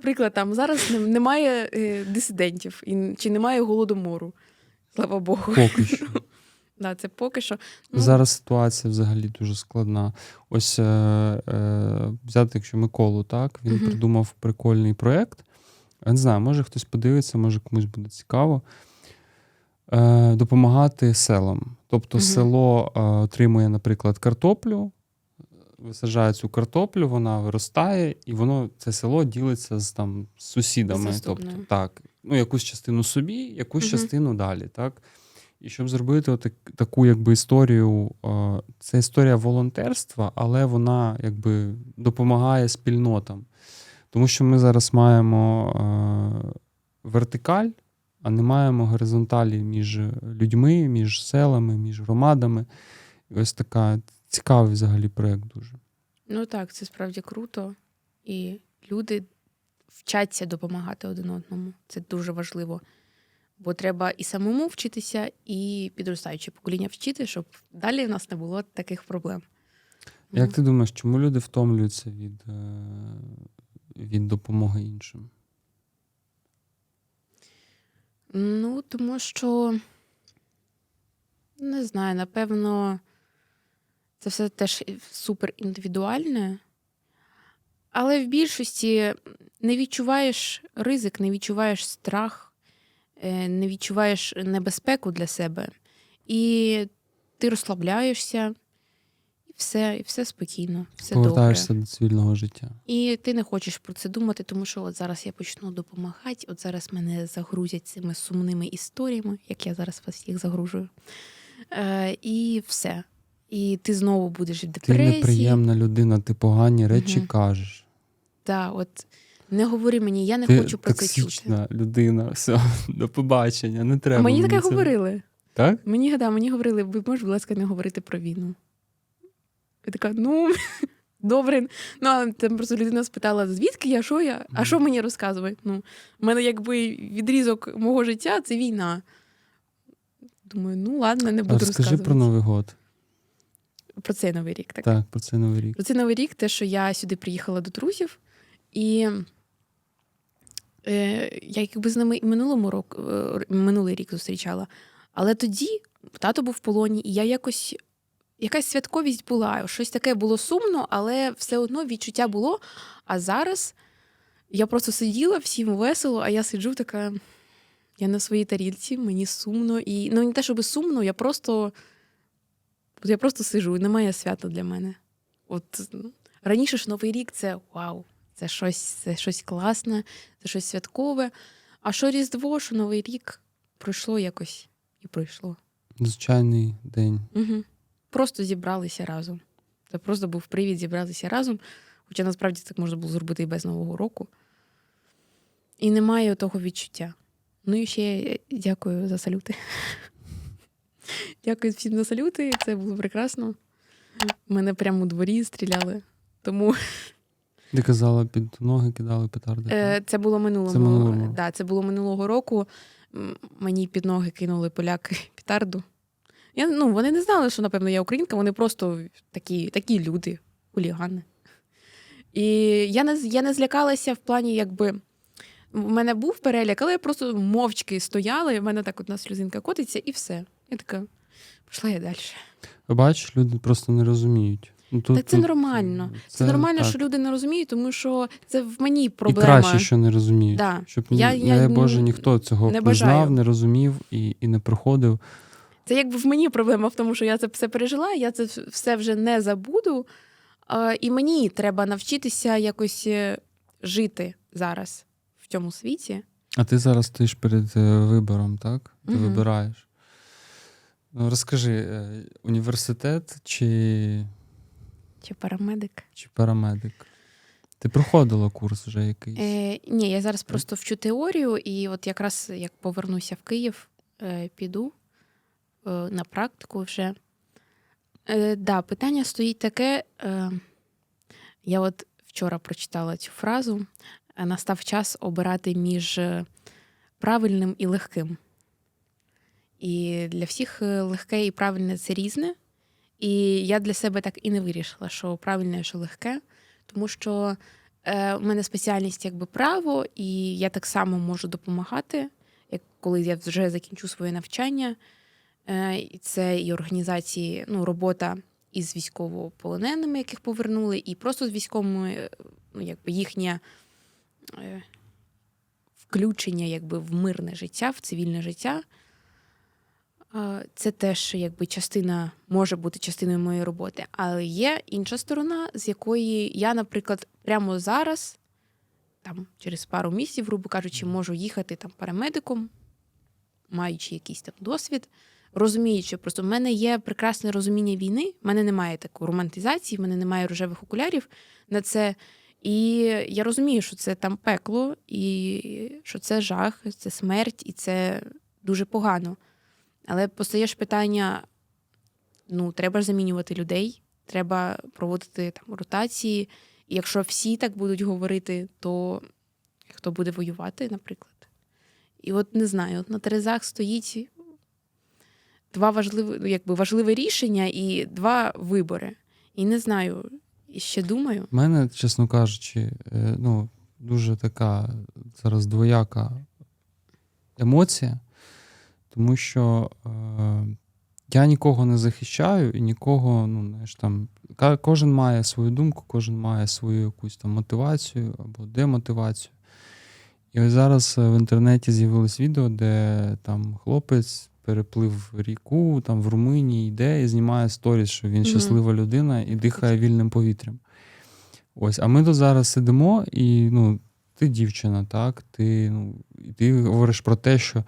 наприклад, там зараз немає е, дисидентів і, чи немає голодомору. Слава Богу. Поки що. Да, це поки що. Ну, Зараз ситуація взагалі дуже складна. Ось е, е, взяти, якщо Миколу, так, він Мгм. придумав прикольний проєкт. Я не знаю, може хтось подивиться, може комусь буде цікаво. Е, допомагати селам. Тобто Мгм. село е, отримує, наприклад, картоплю, висаджає цю картоплю, вона виростає, і воно це село ділиться з там з сусідами. Тобто, так, ну, якусь частину собі, якусь Мгм. частину далі. Так? І щоб зробити отак, таку якби, історію, це історія волонтерства, але вона якби допомагає спільнотам. Тому що ми зараз маємо вертикаль, а не маємо горизонталі між людьми, між селами, між громадами. І ось така цікавий взагалі проєкт дуже. Ну так, це справді круто. І люди вчаться допомагати один одному. Це дуже важливо. Бо треба і самому вчитися, і підростаюче покоління вчити, щоб далі в нас не було таких проблем. Як ти думаєш, чому люди втомлюються від, е, від допомоги іншим? Ну, тому що не знаю, напевно, це все теж супер індивідуальне. Але в більшості не відчуваєш ризик, не відчуваєш страх, е, не відчуваєш небезпеку для себе. І ти розслабляєшся, і все, і все спокійно, все Повертаєшся добре. до цивільного життя. І ти не хочеш про це думати, тому що от зараз я почну допомагати, от зараз мене загрузять цими сумними історіями, як я зараз вас всіх загружую. Е, і все. І ти знову будеш в Ти неприємна людина, ти погані речі Мгм. кажеш. Так, от не говори мені, я не ти хочу про це чути. токсична людина. Все, до побачення, не А треба. мені таке це. говорили. Так? Мені да, мені говорили, ви можеш, будь ласка, не говорити про війну. Я така, ну, добре. Ну, а там просто людина спитала, звідки я, що я? А що мені розказувати? Ну, в мене якби відрізок мого життя це війна. Думаю, ну ладно, не А буду Розкажи розказувати. про Новий год. Про цей новий рік. Так. Так, про цей новий рік. Про цей новий рік, те, що я сюди приїхала до друзів, і е, я якби з ними і минулому року, е, минулий рік зустрічала. Але тоді тато був в полоні, і я якось. Якась святковість була, щось таке було сумно, але все одно відчуття було. А зараз я просто сиділа, всім весело, а я сиджу така. Я на своїй тарілці, мені сумно. І ну не те, щоб сумно, я просто. От я просто сижу, і немає свята для мене. От ну, раніше ж Новий рік це вау, це щось, це щось класне, це щось святкове. А що Різдво, що Новий рік пройшло якось і пройшло. Звичайний день. Угу. Просто зібралися разом. Це просто був привід зібратися разом. Хоча насправді так можна було зробити і без Нового року. І немає того відчуття. Ну і ще дякую за салюти. Дякую всім за салюти. Це було прекрасно. Мене прямо у дворі стріляли. Тому Ти казала, під ноги кидали петарди. е, так? це було минулого, Це минулого. Да, це було минулого року. М, Мені під ноги кинули поляки петарду. Я, ну, вони не знали, що, напевно, я українка, вони просто такі, такі люди, хулігани. І я не, з- я не злякалася в плані, якби. В мене був переляк, але я просто мовчки стояла, і в мене так одна сльозинка котиться, і все. Я така, пішла я далі. Бачиш, люди просто не розуміють. Ну, тут, Та це тут, нормально. Це, нормально, так. що люди не розуміють, тому що це в мені І проблема. краще, що не розуміють. Да. Щоб, Я- ні- я не дай Боже, н- ніхто цього не не, бажаю. знав, не розумів і, і не проходив. Це якби в мені проблема в тому, що я це все пережила, я це все вже не забуду. І мені треба навчитися якось е, жити зараз в цьому світі. А ти зараз стоїш перед е, вибором, так? Ти Мгм. вибираєш. Ну, розкажи, е, університет чи, Чи парамедик? чи парамедик? Ти проходила курс вже якийсь? Е, ні, я зараз просто вчу теорію, і от якраз як повернуся в Київ, е, піду е, на практику вже. Е, да, питання стоїть таке. Е, я от вчора прочитала цю фразу: е, настав час обирати між е, правильним і легким. І для всіх е, легке і правильне це різне. І я для себе так і не вирішила, що правильне, що легке, тому що Е, у мене спеціальність якби право, і я так само можу допомагати, як коли я вже закінчу своє навчання. Е, це і організації, ну, робота із військовополоненими, яких повернули, і просто з військовими, ну, якби їхнє е, включення якби, в мирне життя, в цивільне життя. Це теж якби частина може бути частиною моєї роботи. Але є інша сторона, з якої я, наприклад, прямо зараз, там через пару місяців, грубо кажучи, можу їхати там парамедиком, маючи якийсь там досвід, розуміючи, просто в мене є прекрасне розуміння війни, в мене немає такої романтизації, в мене немає рожевих окулярів на це. І я розумію, що це там пекло, і що це жах, це смерть, і це дуже погано. Але постає ж питання: ну, треба ж замінювати людей, треба проводити там ротації. І якщо всі так будуть говорити, то хто буде воювати, наприклад? І от не знаю, от на Терезах стоїть два важливі, ну, якби важливе рішення і два вибори. І не знаю, і ще думаю. У мене, чесно кажучи, е, ну, дуже така зараз двояка емоція, тому що е, я нікого не захищаю і нікого, ну, знаєш, там, кожен має свою думку, кожен має свою якусь там мотивацію або демотивацію. І ось зараз е, в інтернеті з'явилось відео, де там хлопець переплив ріку там в Румунії, йде і знімає сторіс, що він щаслива людина і дихає вільним повітрям. Ось, а ми тут зараз сидимо, і ну, ти дівчина, так? Ти, ну, і ти говориш про те, що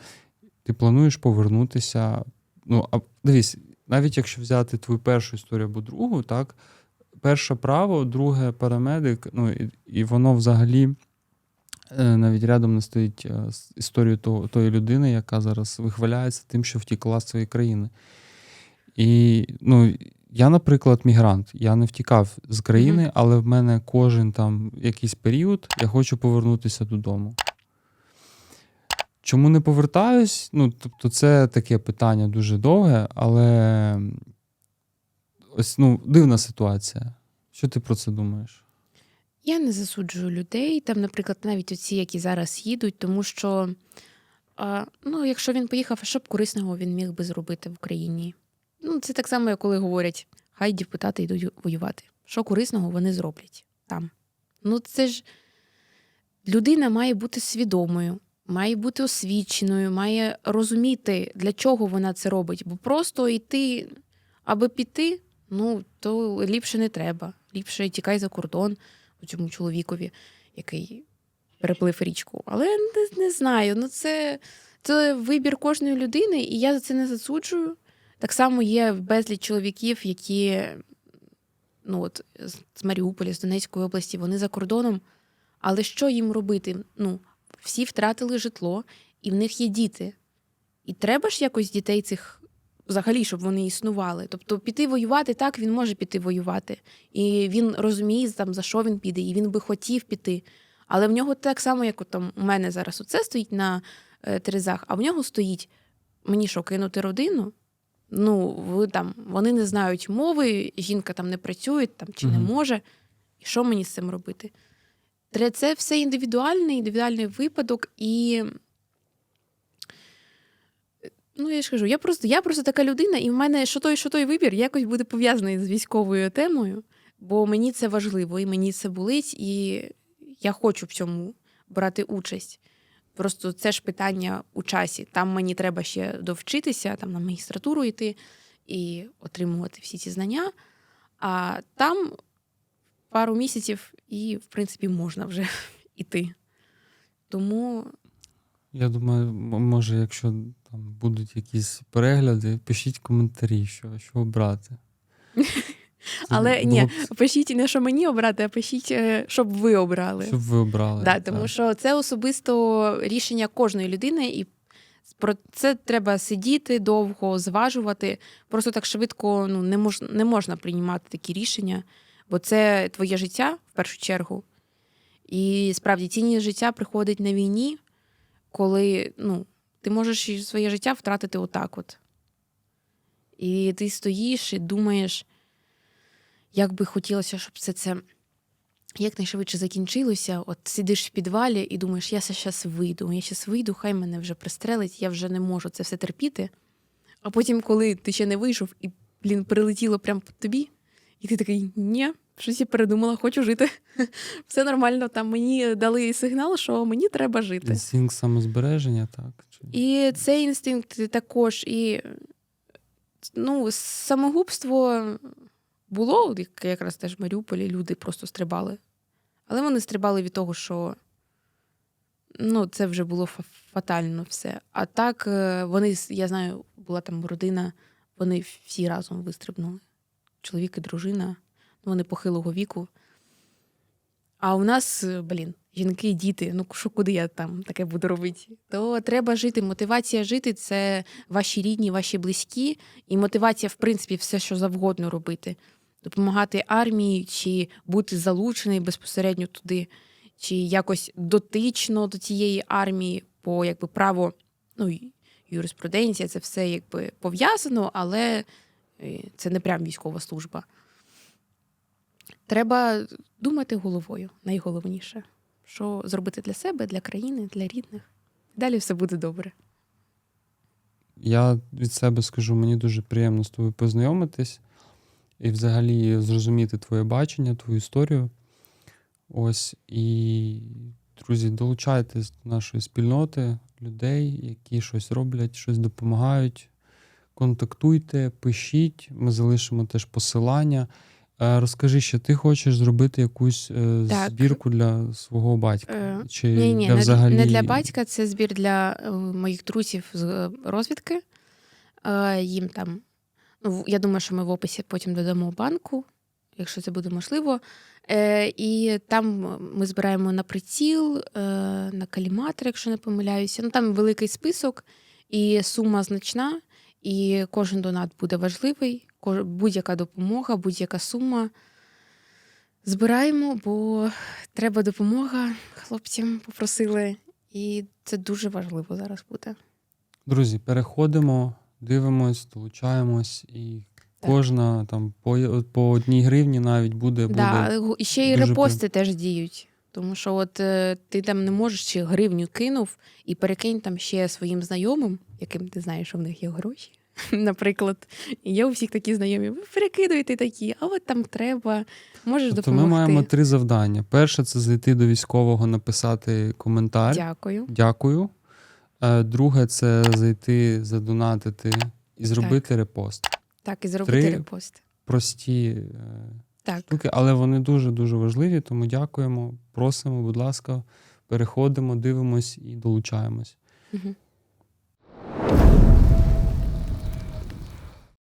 ти плануєш повернутися. Ну, а дивись, навіть якщо взяти твою першу історію або другу, так, перше право, друге парамедик, ну, і, і воно взагалі е, навіть рядом не стоїть е, з історією того, тої людини, яка зараз вихваляється тим, що втікла з своєї країни. І ну, я, наприклад, мігрант. Я не втікав з країни, але в мене кожен там якийсь період я хочу повернутися додому. Чому не повертаюсь? Ну, тобто, це таке питання дуже довге, але ось ну, дивна ситуація. Що ти про це думаєш? Я не засуджую людей, там, наприклад, навіть оці, які зараз їдуть, тому що ну, якщо він поїхав, а що б корисного він міг би зробити в Україні? Ну, це так само, як коли говорять, хай депутати йдуть воювати. Що корисного вони зроблять там. Ну, це ж людина має бути свідомою, має бути освіченою, має розуміти, для чого вона це робить. Бо просто йти, аби піти, ну, то ліпше не треба. Ліпше тікай за кордон цьому чоловікові, який переплив річку. Але не, не знаю. Ну це, це вибір кожної людини, і я за це не засуджую. Так само є безліч чоловіків, які ну от з Маріуполя, з Донецької області, вони за кордоном. Але що їм робити? Ну, всі втратили житло, і в них є діти. І треба ж якось дітей цих взагалі, щоб вони існували. Тобто піти воювати, так, він може піти воювати. І він розуміє, там, за що він піде, і він би хотів піти. Але в нього так само, як там у мене зараз оце стоїть на е, Терезах, а в нього стоїть мені що, кинути родину? Ну, ви там, вони не знають мови, жінка там не працює там, чи не може. І що мені з цим робити? Це все індивідуальний, індивідуальний випадок, і ну, я ж кажу, я просто, я просто така людина, і в мене що той, що той вибір якось буде пов'язаний з військовою темою, бо мені це важливо, і мені це болить, і я хочу в цьому брати участь. Просто це ж питання у часі. Там мені треба ще довчитися, там на магістратуру йти і отримувати всі ці знання. А там пару місяців і, в принципі, можна вже іти. Тому Я думаю, може, якщо там будуть якісь перегляди, пишіть коментарі, що, що обрати. Але ні, б- пишіть не що мені обрати, а пишіть, е, щоб ви обрали. Щоб ви обрали. Да, тому що це особисто рішення кожної людини, і про це треба сидіти довго, зважувати. Просто так швидко ну, не, мож, не можна приймати такі рішення, бо це твоє життя в першу чергу. І справді цінність життя приходить на війні, коли ну, ти можеш своє життя втратити отак от. І ти стоїш і думаєш, як би хотілося, щоб все це якнайшвидше закінчилося. От сидиш в підвалі і думаєш, я зараз вийду, я зараз вийду, хай мене вже пристрелить, я вже не можу це все терпіти. А потім, коли ти ще не вийшов, і, блін, прилетіло прямо по тобі, і ти такий, ні, щось я передумала, хочу жити. Все нормально. Там мені дали сигнал, що мені треба жити. Інстинкт самозбереження, так. І цей інстинкт також, і ну, самогубство було, як якраз теж в Маріуполі люди просто стрибали. Але вони стрибали від того, що ну, це вже було фатально все. А так, е, вони, я знаю, була там родина, вони всі разом вистрибнули. Чоловік і дружина, ну, вони похилого віку. А у нас, е, блін, жінки, діти, ну що куди я там таке буду робити? То треба жити. Мотивація жити це ваші рідні, ваші близькі, і мотивація, в принципі, все, що завгодно робити. Допомагати армії, чи бути залучений безпосередньо туди, чи якось дотично до цієї армії, по якби право, ну, юриспруденція, це все якби пов'язано, але це не прям військова служба. Треба думати головою, найголовніше, що зробити для себе, для країни, для рідних. Далі все буде добре. Я від себе скажу, мені дуже приємно з тобою познайомитись і взагалі зрозуміти твоє бачення, твою історію. Ось і, друзі, долучайтесь до нашої спільноти людей, які щось роблять, щось допомагають. Контактуйте, пишіть, ми залишимо теж посилання. Е, Розкажи, що ти хочеш зробити якусь е, Так. збірку для свого батька? Е, Чи Ні, ні, для не, взагалі... не для батька, це збір для моїх друзів з розвідки. Їм там, ну, я думаю, що ми в описі потім додамо банку, якщо це буде можливо. Е, і там ми збираємо на приціл, е, на каліматор, якщо не помиляюся. Ну там великий список, і сума значна, і кожен донат буде важливий, будь-яка допомога, будь-яка сума. Збираємо, бо треба допомога. Хлопцям попросили, і це дуже важливо зараз буде. Друзі, переходимо, дивимось, долучаємось, і Так. кожна там по, по одній гривні навіть буде. буде. Да, гу- і ще й репости теж діють. Тому що от е, ти там не можеш чи гривню кинув і перекинь там ще своїм знайомим, яким ти знаєш, що в них є гроші. Наприклад, є у всіх такі знайомі. Ви перекидуєте такі, а от там треба, можеш Тобто ми маємо три завдання. Перше це зайти до військового, написати коментар. Дякую. Дякую. Е, Друге це зайти, задонатити і зробити репост. Так, і зробити Три. репост. Прості е, Так. штуки, але вони дуже дуже важливі. Тому дякуємо, просимо, будь ласка, переходимо, дивимось і долучаємось. Угу.